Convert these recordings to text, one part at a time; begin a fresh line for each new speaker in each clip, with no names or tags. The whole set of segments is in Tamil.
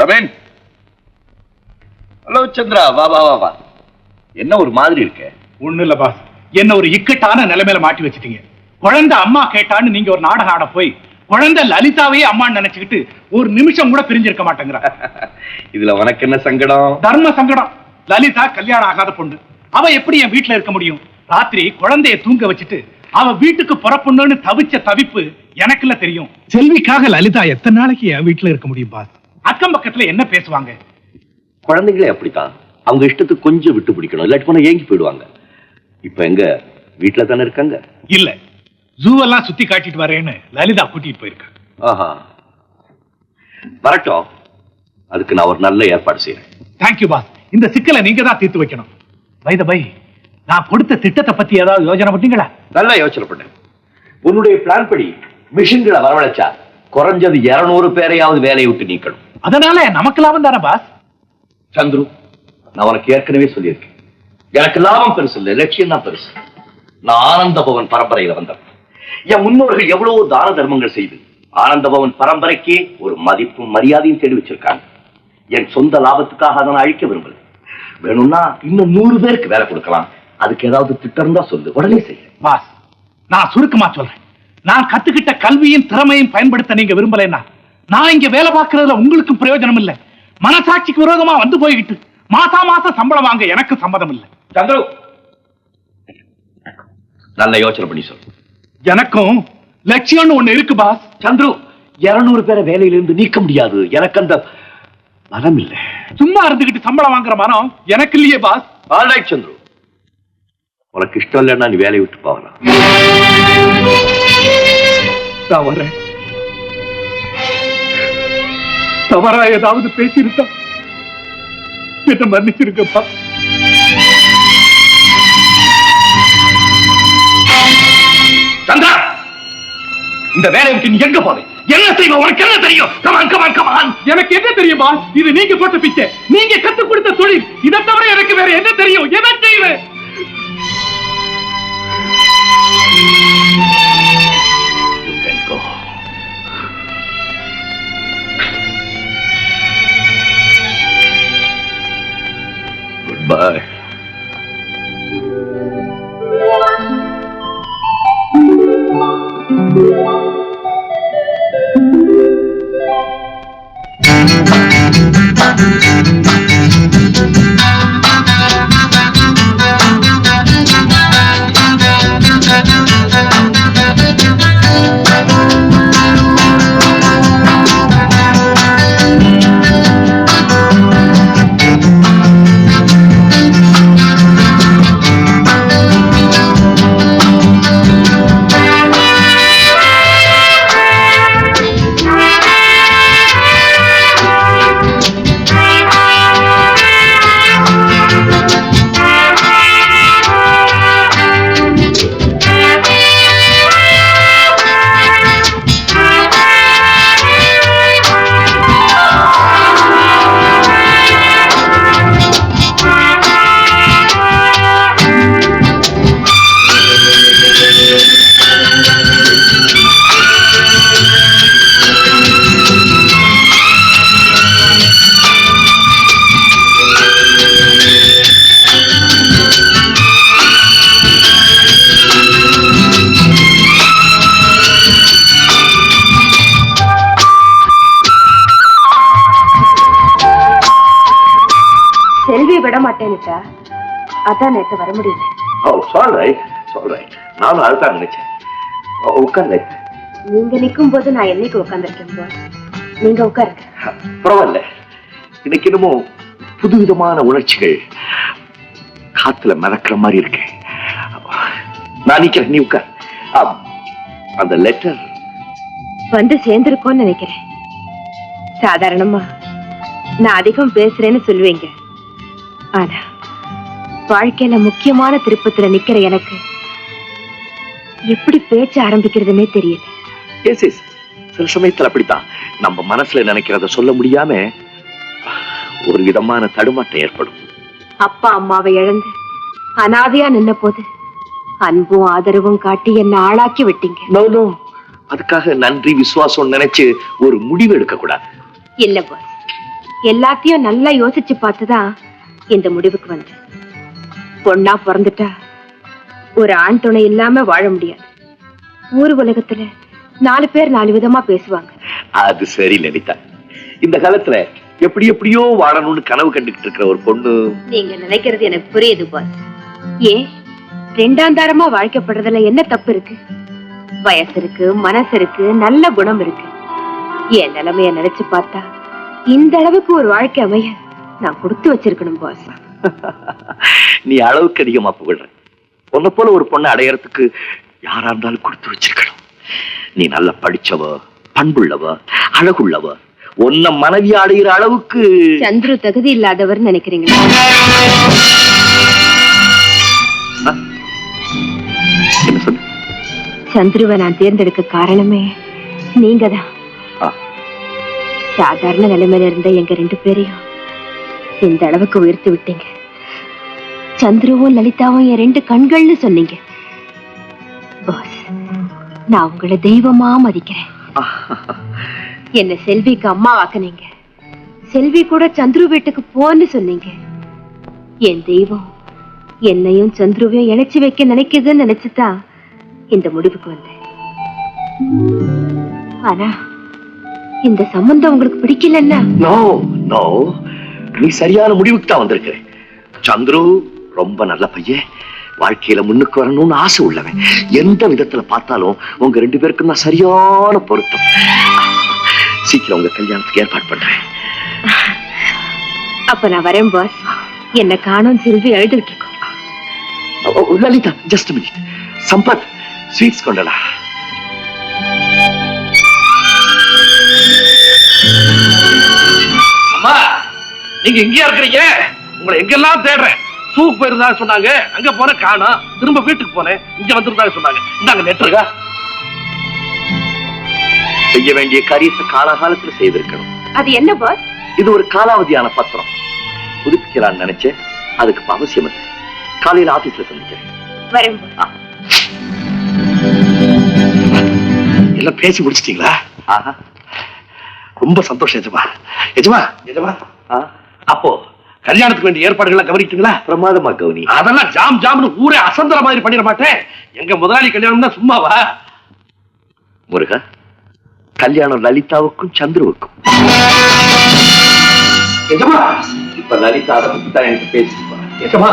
கமேன் ஹலோ சந்திரா வா வா வா வா. என்ன ஒரு மாதிரி இருக்க?
ஒண்ணு இல்ல பாஸ் என்ன ஒரு இக்கட்டான நிலைமையில மாட்டி வச்சிட்டீங்க. குழந்தை அம்மா கேட்டான்னு நீங்க ஒரு நாடகம் ஆட போய் குழந்தை லலிதாவையே அம்மான்னு நினைச்சுக்கிட்டு ஒரு நிமிஷம் கூட பிரிஞ்சிருக்க மாட்டேங்கிறா.
இதுல உனக்கு என்ன சங்கடம்?
தர்ம சங்கடம். லலிதா கல்யாணம் ஆகாத பொண்ணு. அவ எப்படி என் வீட்டுல இருக்க முடியும்? ராத்திரி குழந்தைய தூங்க வச்சுட்டு அவ வீட்டுக்கு புறப்படணும்னு தவிச்ச தவிப்பு எனக்குல தெரியும். செல்விக்காக லலிதா எத்தனை நாளைக்கு என் வீட்டுல இருக்க முடியும் பாஸ் அக்கம் பக்கத்துல என்ன பேசுவாங்க?
குழந்தைங்களே அப்படித்தான். அவங்க இஷ்டத்துக்கு கொஞ்சம் விட்டு பிடிக்கணும். இல்லாட்டி போனா ஏங்கி போயிடுவாங்க. இப்ப எங்க? வீட்டுல தானே இருக்காங்க.
இல்ல. ஜூவெல்லாம் சுத்தி காட்டிட்டு வரேன்னு லலிதா கூட்டிட்டு போயிருக்கா.
ஆஹா. வரட்டும். அதுக்கு நான் ஒரு நல்ல ஏற்பாடு செய்யறேன்
தேங்க்யூ பாஸ் இந்த சிக்கலை நீங்க தான் தீர்த்து வைக்கணும். பை பை நான் கொடுத்த திட்டத்தை பத்தி ஏதாவது யோசனை பண்ணீங்களா?
நல்லா யோசனை பண்ணேன். உன்னுடைய பிளான் படி மிஷின்களை வரவழைச்சா குறைஞ்சது 200 பேரையாவது வேலையை விட்டு நீக்கணும்.
அதனால நமக்கு லாபம் தானே பாஸ்
சந்துரு நான் உனக்கு ஏற்கனவே சொல்லியிருக்கேன். எனக்கு லாபம் பெருசு இல்லை லட்சியம் தான் பெருசு. நான் ஆனந்த பவன் பரம்பரையில வந்தேன் என் முன்னோர்கள் எவ்வளவோ தான தர்மங்கள் செய்து ஆனந்த பவன் பரம்பரைக்கே ஒரு மதிப்பும் மரியாதையும் தேடி வச்சிருக்காங்க. என் சொந்த லாபத்துக்காக அதை நான் அழிக்க விரும்பல. வேணும்னா இன்னும் நூறு பேருக்கு வேலை கொடுக்கலாம். அதுக்கு ஏதாவது திட்டம் இருந்தா சொல்லு உடனே செய்ய.
பாஸ் நான் சுருக்கமா சொல்றேன். நான் கத்துக்கிட்ட கல்வியும் திறமையும் பயன்படுத்த நீங்க விரும்பலைன்னா நான் இங்க வேலை பார்க்கறதுல உங்களுக்கும் பிரயோஜனம் இல்ல மனசாட்சிக்கு விரோதமா வந்து போய்கிட்டு மாசா மாசம் சம்பளம் வாங்க எனக்கு சம்மதம் இல்ல
சந்துரு! நல்ல யோசனை பண்ணி சொல்லு.
எனக்கும் லட்சியம்னு ஒண்ணு இருக்கு பாஸ்.
சந்துரு இருநூறு பேரை வேலையிலிருந்து நீக்க முடியாது. எனக்கு அந்த மனம் இல்லை.
சும்மா இருந்துகிட்டு சம்பளம் வாங்குற மனம் எனக்கு இல்லையே பாஸ்.
ஆல்ரைட் சந்துரு. உனக்கு இஷ்டம் இல்லைன்னா நீ வேலையை விட்டு போகலாம்.
நான் வரேன். தவறா ஏதாவது பேசியிருக்கா என்ன மன்னிச்சிருக்கப்பா
சந்தா இந்த வேலையை விட்டு நீ எங்க போவே? என்ன செய்வ? உனக்கு என்ன தெரியும்? கமான் கமான் கமான்
எனக்கு என்ன தெரியுமா? இது நீங்க போட்ட பிச்சை. நீங்க கத்து கொடுத்த தொழில். இதை தவிர எனக்கு வேற என்ன தெரியும்? என்ன செய்வேன்
மாட்டேன்னுட்டா அதான் நேத்து வர முடியல.
It's all right. நானும் அதுதான் நினைச்சேன். Oh, உட்கார்ந்து
நீங்க நிக்கும் போது நான் என்னைக்கு உட்காந்துருக்கேன் போஸ் நீங்க உட்காருங்க.
பரவாயில்ல. இன்னைக்கு என்னமோ புதுவிதமான உணர்ச்சிகள் காத்துல மிதக்கிற மாதிரி இருக்கு. நான் நிக்கிறேன் நீ உட்கார். அந்த லெட்டர்
வந்து சேர்ந்திருக்கோம்னு நினைக்கிறேன். சாதாரணமா. நான் அதிகம் பேசுறேன்னு சொல்லுவீங்க. ஆனா வாழ்க்கையில முக்கியமான திருப்பத்துல நிக்கிற எனக்கு எப்படி பேச்ச ஆரம்பிக்கிறதுனே தெரியல.
எஸ் எஸ் சில சமயத்துல அப்படித்தான். நம்ம மனசுல நினைக்கிறத சொல்ல முடியாம ஒரு விதமான தடுமாட்டம் ஏற்படும்.
அப்பா அம்மாவை இழந்து அனாதையா நின்ன போது அன்பும் ஆதரவும் காட்டி என்ன ஆளாக்கி விட்டீங்க.
அதுக்காக நன்றி விசுவாசம் நினைச்சு ஒரு முடிவு எடுக்க கூடாது
இல்ல பாஸ். எல்லாத்தையும் நல்லா யோசிச்சு பார்த்துதான் இந்த முடிவுக்கு வந்தேன். பொண்ணா பிறந்துட்டா ஒரு ஆண் துணை இல்லாம வாழ முடியாது. ஊர் உலகத்துல நாலு பேர் நாலு விதமா பேசுவாங்க.
அது சரி லலிதா இந்த காலத்துல எப்படி எப்படியோ வாழணும்னு கனவு கண்டுகிட்டு இருக்கிற ஒரு பொண்ணு.
நீங்க நினைக்கிறது எனக்கு புரியுது பாஸ் ஏன்? ரெண்டாம் தாரமா வாழ்க்கைப்படுறதுல என்ன தப்பு இருக்கு? வயசு இருக்கு மனசு இருக்கு நல்ல குணம் இருக்கு. என் நிலைமைய நினைச்சு பார்த்தா இந்த அளவுக்கு ஒரு வாழ்க்கை அமைய நான் கொடுத்து வச்சிருக்கணும் பாஸ்
நீ அளவுக்கு அதிகமா புகழ்ற. உன்னை போல ஒரு பொண்ணை அடையறதுக்கு யாரா இருந்தாலும் கொடுத்து வச்சிருக்கணும். நீ நல்லா படிச்சவ பண்புள்ளவ அழகுள்ளவ உன்னை மனைவி அடையிற அளவுக்கு
சந்துரு தகுதி இல்லாதவர் நினைக்கிறீங்களா
என்ன சொன்ன
சந்துருவை நான் தேர்ந்தெடுக்க காரணமே நீங்க தான் சாதாரண நிலைமையில இருந்த எங்க ரெண்டு பேரையும் இந்த அளவுக்கு உயர்த்தி விட்டீங்க. சந்துருவும் லலிதாவும் என் ரெண்டு கண்கள்னு சொன்னீங்க. பாஸ் நான் உங்களை தெய்வமா மதிக்கிறேன். என்ன செல்விக்கு அம்மா ஆக்குனீங்க செல்வி கூட சந்துரு வீட்டுக்கு போன்னு சொன்னீங்க. என் தெய்வம் என்னையும் சந்துருவையும் இணைச்சு வைக்க நினைக்குதுன்னு நினைச்சுதான் இந்த முடிவுக்கு வந்தேன். ஆனா இந்த சம்பந்தம் உங்களுக்கு பிடிக்கலன்னா?
நோ சரியான முடிவுக்கு தான் வந்திருக்கிற. சந்துரு ரொம்ப நல்ல பையன். வாழ்க்கையில முன்னுக்கு வரணும்னு ஆசை உள்ளவன். எந்த விதத்துல பார்த்தாலும் உங்க ரெண்டு பேருக்கும் நான் சரியான பொருத்தம். சீக்கிரம் உங்க கல்யாணத்துக்கு ஏற்பாடு பண்றேன்.
அப்ப நான் வரேன் பாஸ் என்ன காணும் செல்வி எழுதிட்டு இருக்கோம்
Lalitha just minute Sampath sweets கொண்டடா.
அம்மா நீங்க எங்கேயா இருக்கிறீங்க? உங்களை எங்கெல்லாம் தேடுறேன்? சூப் போயிருந்தா சொன்னாங்க. அங்க போன காணோம் திரும்ப வீட்டுக்கு போனேன். இங்க வந்திருந்தா சொன்னாங்க. இந்தாங்க நெட்டுருக்கா
செய்ய வேண்டிய காரியத்தை காலாகாலத்துல செய்திருக்கணும்.
அது என்ன பாஸ்
இது ஒரு காலாவதியான பத்திரம். புதுப்பிக்கலாம்னு நினைச்சேன். அதுக்கு இப்ப அவசியம் இல்லை. காலையில ஆபீஸ்ல சந்திக்கிறேன்.
எல்லாம் பேசி முடிச்சிட்டீங்களா?
ஆஹா.
ரொம்ப சந்தோஷம் எஜமா. எஜமா. எஜமா.
ஆ,
அப்போ கல்யாணத்துக்கு வேண்டிய ஏற்பாடுகளை கவனிச்சிங்களா?
பிரமாதமா கௌனி
அதெல்லாம் ஜாம் ஜாம்னு ஊரே அசந்தர மாதிரி பண்ணிட மாட்டேன். எங்க முதலாளி கல்யாணம்னா சும்மாவா?
முருகா கல்யாணம் லலிதாவுக்கும் சந்துருவுக்கும். இப்ப லலிதா அதை பத்தி தான் எனக்கு போறேன்
எஜமா!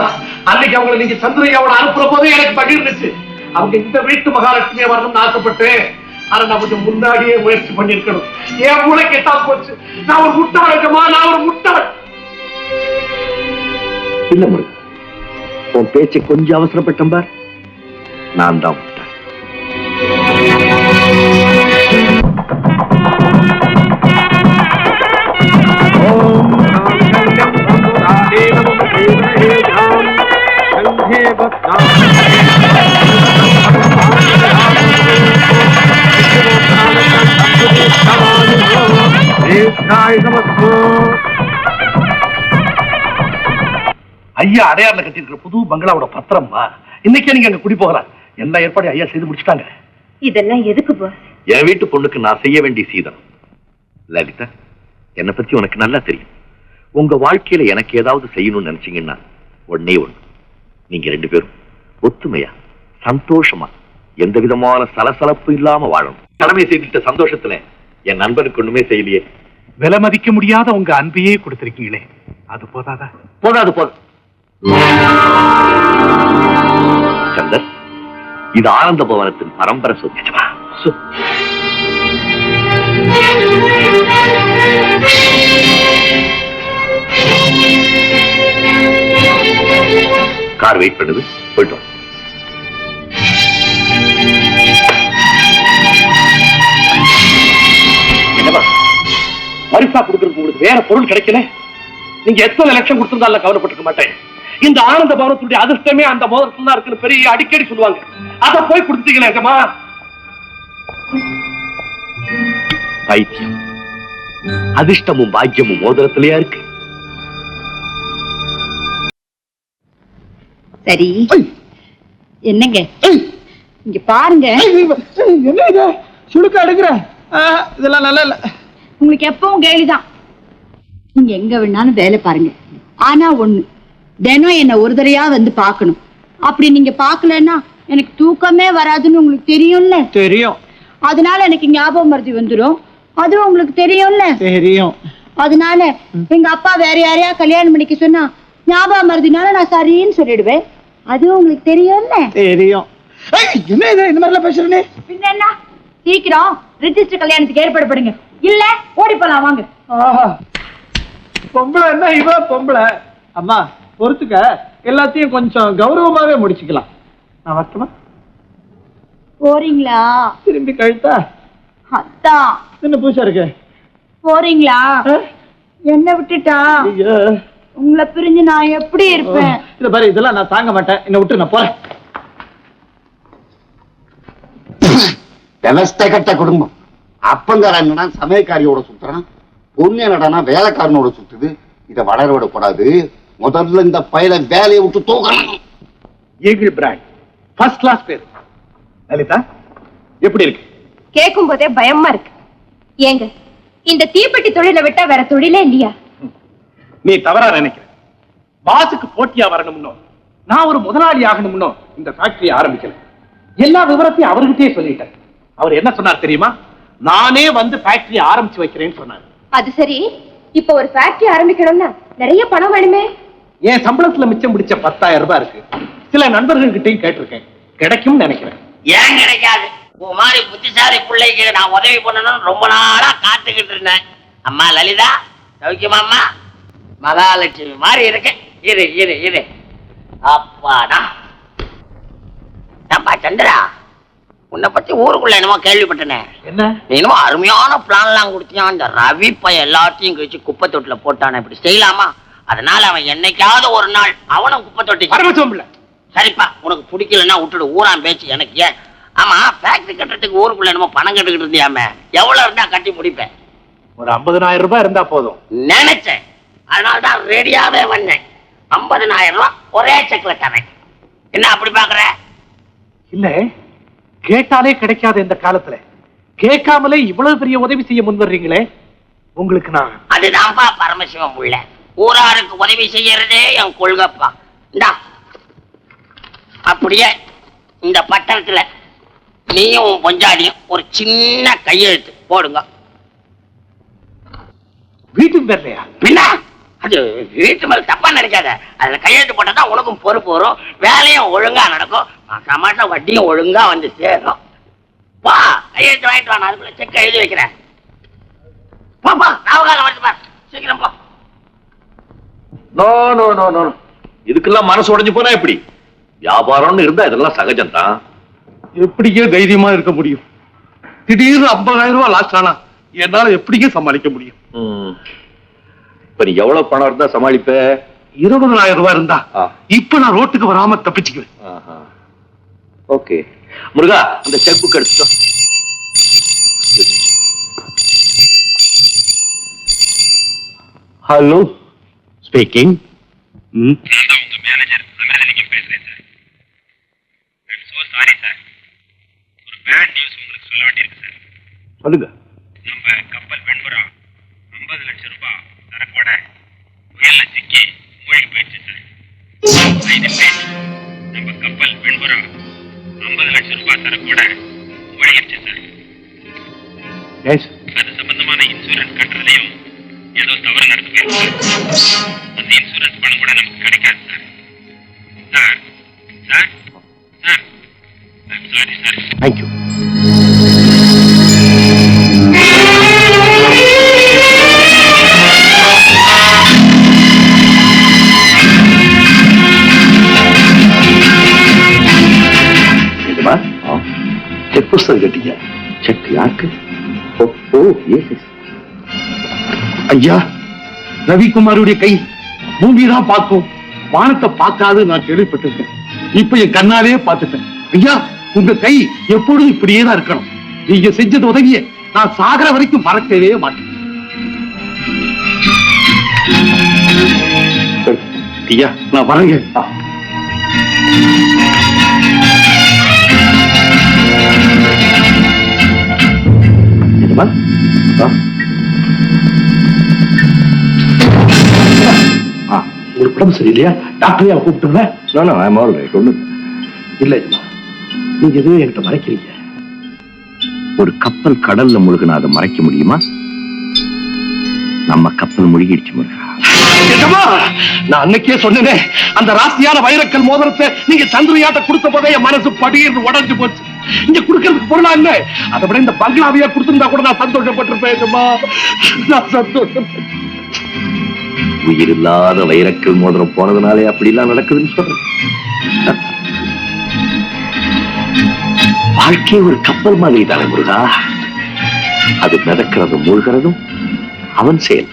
அன்னைக்கு அவங்களை நீங்க சந்திரிகாவோட அனுப்புற போதே எனக்கு பகிர்ந்துச்சு அவங்க இந்த வீட்டு மகாலட்சுமியா வரணும்னு ஆசைப்பட்டேன். ஆனா நான் கொஞ்சம் முன்னாடியே முயற்சி பண்ணிருக்கணும் என் மூளை கெட்டா போச்சு. நான் ஒரு எஜமா நான் ஒரு முட்டாள்.
இல்ல முருகா உன் பேச்சை கொஞ்சம் அவசரப்பட்டேன் பார் நான் தான் விட்டேன்
ஐயா அடையாறுல கட்டியிருக்கிற புது பங்களாவோட பத்திரம்மா இன்னைக்கே நீங்க அங்க குடி போகலாம் எல்லா ஏற்பாடையும் ஐயா செய்து முடிச்சிட்டாங்க?
இதெல்லாம் எதுக்கு பாஸ்
என் வீட்டு பொண்ணுக்கு நான் செய்ய வேண்டிய சீதனம். லலிதா என்னை பத்தி உனக்கு நல்லா தெரியும். உங்க வாழ்க்கையில எனக்கு ஏதாவது செய்யணும்னு நினைச்சீங்கன்னா ஒண்ணே ஒண்ணு. நீங்க ரெண்டு பேரும் ஒத்துமையா சந்தோஷமா எந்த விதமான சலசலப்பு இல்லாம வாழணும். கடமை செய்துட்ட சந்தோஷத்துல என் நண்பனுக்கு ஒண்ணுமே செய்யலையே.
விலை மதிக்க முடியாத உங்க அன்பையே கொடுத்திருக்கீங்களே. அது போதாதா?
போதாது போதும் சந்தர் இது ஆனந்த பவனத்தின் பரம்பரை சொத்து கார் வெயிட் பண்ணுது போயிட்டோம்
பரிசா கொடுக்கறதுக்கு உங்களுக்கு வேற பொருள் கிடைக்கல? நீங்க எத்தனை லட்சம் கொடுத்திருந்தாலும் கவலைப்பட்டிருக்க மாட்டேன். இந்த ஆனந்த பவனத்துடைய அதிர்ஷ்டமே அந்த மோதிரத்துல தான் இருக்குன்னு பெரிய அடிக்கடி சொல்லுவாங்க. அத போய் கொடுத்துட்டீங்களே எஜமா.
பைத்தியம். அதிர்ஷ்டமும் பாக்கியமும் மோதிரத்திலேயா இருக்கு.
சரி. என்னங்க? இங்க பாருங்க.
என்ன இது? சுடுக்க அடுக்குற இதெல்லாம் நல்லா இல்ல.
உங்களுக்கு எப்பவும் கேலிதான். நீங்க எங்க வேணாலும் வேலை பாருங்க. ஆனா ஒண்ணு தினம் என்ன ஒரு தடையா வந்து பார்க்கணும். அப்படி நீங்க பார்க்கலன்னா எனக்கு தூக்கமே வராதுன்னு உங்களுக்கு தெரியும்ல?
தெரியும்.
அதனால எனக்கு ஞாபகம் மருதி வந்துடும் அதுவும் உங்களுக்கு தெரியும்ல?
தெரியும்.
அதனால எங்க அப்பா வேற யாரையா கல்யாணம் பண்ணிக்க சொன்னா ஞாபகம் மருதினால நான் சரின்னு சொல்லிடுவேன். அதுவும் உங்களுக்கு தெரியும்ல?
தெரியும். என்ன இது? இந்த மாதிரிலாம் பேசுறேனே
பின்ன என்ன? சீக்கிரம் ரிஜிஸ்டர் கல்யாணத்துக்கு ஏற்பாடு பண்ணுங்க. இல்ல ஓடி போலாம் வாங்க.
பொம்பளை என்ன இவ? பொம்பளை. அம்மா பொறுத்துக்க எல்லாத்தையும் கொஞ்சம் கௌரவமாவே முடிச்சுக்கலாம். நான் வரட்டுமா?
போறீங்களா?
திரும்பி கழுத்தா?
அதான்
என்ன பூசா இருக்கு?
போறீங்களா? என்ன விட்டுட்டா?
ஐயோ.
உங்களை பிரிஞ்சு நான் எப்படி இருப்பேன்?
இத பாரு இதெல்லாம் நான் தாங்க மாட்டேன். என்ன விட்டு நான் போறேன்.
விவஸ்தை கட்ட குடும்பம். அப்பங்கார என்னடா சமயக்காரியோட சுத்துறான். பொண்ணு என்னடானா வேலைக்காரனோட சுத்துது. இதை வளர விடக்கூடாது முதல்ல இந்த பையல வேலையை விட்டு தூக்கணும்
ஈகிள் பிராண்ட் ஃபர்ஸ்ட் கிளாஸ் பேர். லலிதா எப்படி இருக்கு?
கேட்கும் போதே பயமா இருக்கு. ஏங்க இந்த தீப்பெட்டி தொழிலை விட்டா வேற தொழிலே இல்லையா?
நீ தவறா நினைக்கிற. பாஸுக்கு போட்டியா வரணும்னோ நான் ஒரு முதலாளி ஆகணும்னோ இந்த ஃபேக்டரி ஆரம்பிக்கல. எல்லா விவரத்தையும் அவர்கிட்டயே சொல்லிட்டேன். அவர் என்ன சொன்னார் தெரியுமா? நானே வந்து ஃபேக்டரி ஆரம்பிச்சு வைக்கிறேன்னு சொன்னார்.
அது சரி இப்ப ஒரு ஃபேக்டரி ஆரம்பிக்கணும்னா நிறைய பணம் வேணுமே.
என் சம்பளத்துல மிச்சம் பிடிச்ச பத்தாயிரம் ரூபாய் இருக்கு. சில நண்பர்கள் கிட்டையும் கேட்டிருக்கேன். கிடைக்கும்னு நினைக்கிறேன்.
ஏன் கிடைக்காது? உன் மாதிரி புத்திசாலி பிள்ளைக்கு நான் உதவி பண்ணணும்னு ரொம்ப நாளா காத்துக்கிட்டு இருந்தேன். அம்மா லலிதா சௌக்கியமா அம்மா? மகாலட்சுமி மாதிரி இருக்கு. இரு இரு இரு. அப்பாடா. ஏப்பா சந்திரா உன்னை பத்தி ஊருக்குள்ள என்னமோ கேள்விப்பட்டனே.
என்ன?
நீ என்னமோ அருமையான பிளான்லாம் கொடுத்தியான் அந்த ரவி பையன் எல்லாத்தையும் கழிச்சு குப்பை தொட்டில போட்டானே. இப்படி செய்யலாமா? அதனால அவன் என்னைக்காவது ஒரு நாள் அவனும் குப்பை தொட்டி
பரமசிவம்
சரிப்பா உனக்கு பிடிக்கலன்னா விட்டுடு ஊரான் பேச்சு எனக்கு ஏன்? ஆமா ஃபேக்டரி கட்டுறதுக்கு ஊருக்குள்ள என்னமோ பணம் கட்டுக்கிட்டு இருந்தியாமே எவ்வளவு இருந்தா கட்டி முடிப்பேன்?
ஒரு ஐம்பதனாயிரம் ரூபாய் இருந்தா போதும்.
நினைச்சேன். அதனால தான் ரெடியாவே வந்தேன். ஐம்பதனாயிரம் ரூபாய் ஒரே செக்ல தரேன். என்ன அப்படி பாக்குற
இல்ல கேட்டாலே கிடைக்காத இந்த காலத்துல. கேட்காமலே இவ்வளவு பெரிய உதவி செய்ய முன் வர்றீங்களே உங்களுக்கு நான்
அதுதான்ப்பா பரமசிவம் புள்ள ஊராருக்கு உதவி செய்யறதே என் கொள்கைப்பா. இந்தா. அப்படியே இந்த பட்டணத்துல நீயும் பொஞ்சாடியும் ஒரு சின்ன கையெழுத்து போடுங்க.
வீட்டுக்கு வரலையா
பின்ன அது வீட்டு மேல தப்பா நினைக்காத. அதுல கையெழுத்து போட்டா உனக்கும் பொறுப்பு வரும். வேலையும் ஒழுங்கா நடக்கும். மாசம் மாசம் வட்டியும் ஒழுங்கா வந்து சேரும். வா கையெழுத்து வாங்கிட்டு வா நான் அதுக்குள்ள செக் எழுதி வைக்கிறேன். பாப்பா நாவகாலம் வருது பார். சீக்கிரம் போ.
நோ நோ நோ நோ இதுக்கெல்லாம் மனசு உடைஞ்சு போனா எப்படி? வியாபாரம்னு இருந்தா இதெல்லாம் சகஜம்தான்
எப்படிங்க தைரியமா இருக்க முடியும்? திடீர்னு ஐம்பதாயிரம் ரூபாய் லாஸ்ட் ஆனா என்னால எப்படிங்க சமாளிக்க முடியும்?
ம். இப்ப நீ எவ்வளவு பணம் இருந்தா சமாளிப்ப?
இருபதனாயிரம் ரூபாய் இருந்தா. இப்ப நான் ரோட்டுக்கு வராம தப்பிச்சுக்குவேன்.
ஓகே. முருகா அந்த செக் புக் எடுத்துட்டோம்
ஹலோ ஸ்பீக்கிங்
தான் உங்க மேனேஜர் அமிர்தலிங்கம் பேசுறேன் sir I'm so sorry sir ஒரு பேட் நியூஸ் உங்களுக்கு சொல்ல வேண்டியிருக்கு சார்
சொல்லுங்க.
நம்ம கப்பல் வெண்புறா ஐம்பது லட்சம் ரூபாய் சரக்கோட புயல்ல சிக்கி மூழ்கி போயிடுச்சு சார் நம்ம கப்பல் வெண்புறா ஐம்பது லட்சம் ரூபாய் சரக்கோட மூழ்கிடுச்சு சார் அது சம்பந்தமான இன்சூரன்ஸ் கட்டுறதுலயும் ஏதோ தவறு நடந்து போயிருக்கு
செக் புஸ்தகம் கேட்டீங்க செக் யாருக்கு ஓ எஸ்
ஐயா ரவிக்குமாருடைய கை பூமி தான் பார்க்கும். வானத்தை பார்க்காது நான் கேள்விப்பட்டிருக்கேன். இப்ப என் கண்ணாலே பார்த்துட்டேன். ஐயா உங்க கை எப்பொழுதும் இப்படியே தான் இருக்கணும். நீங்க செஞ்சது உதவிய நான் சாகர வரைக்கும் மறக்கவே மாட்டேன். ஐயா நான் வரேங்க. ஆ.
நிஜமா ஆ
உடம்பு சரியில்லையா டாக்டரையா கூப்பிட்டுல
நானும் ஐம் ஆல் ரைட் ஒண்ணு
இல்ல நீங்க எதுவும் என்கிட்ட மறைக்கிறீங்க
ஒரு கப்பல் கடல்ல முழுகினா அதை மறைக்க முடியுமா? நம்ம கப்பல் முழுகிடுச்சு முருகா.
நான் அன்னைக்கே சொன்னேனே அந்த ராசியான வைரக்கல் மோதிரத்தை நீங்க சந்திரயாட்ட கொடுத்த போதே என் மனசு படியிருந்து உடைஞ்சு போச்சு. இங்க குடுக்கறதுக்கு பொருளா இல்ல அதை விட இந்த பங்களாவையா கொடுத்திருந்தா கூட நான் சந்தோஷப்பட்டிருப்பேன்மா நான் சந்தோஷம்
உயிர் இல்லாத வைரக்கல் மோதிரம் போனதுனாலே அப்படிலாம் நடக்குதுன்னு சொல்றேன். வாழ்க்கை ஒரு கப்பல் மாதிரி தானே முருகா? அது மிதக்கிறதும் மூழ்கிறதும் அவன் செயல்.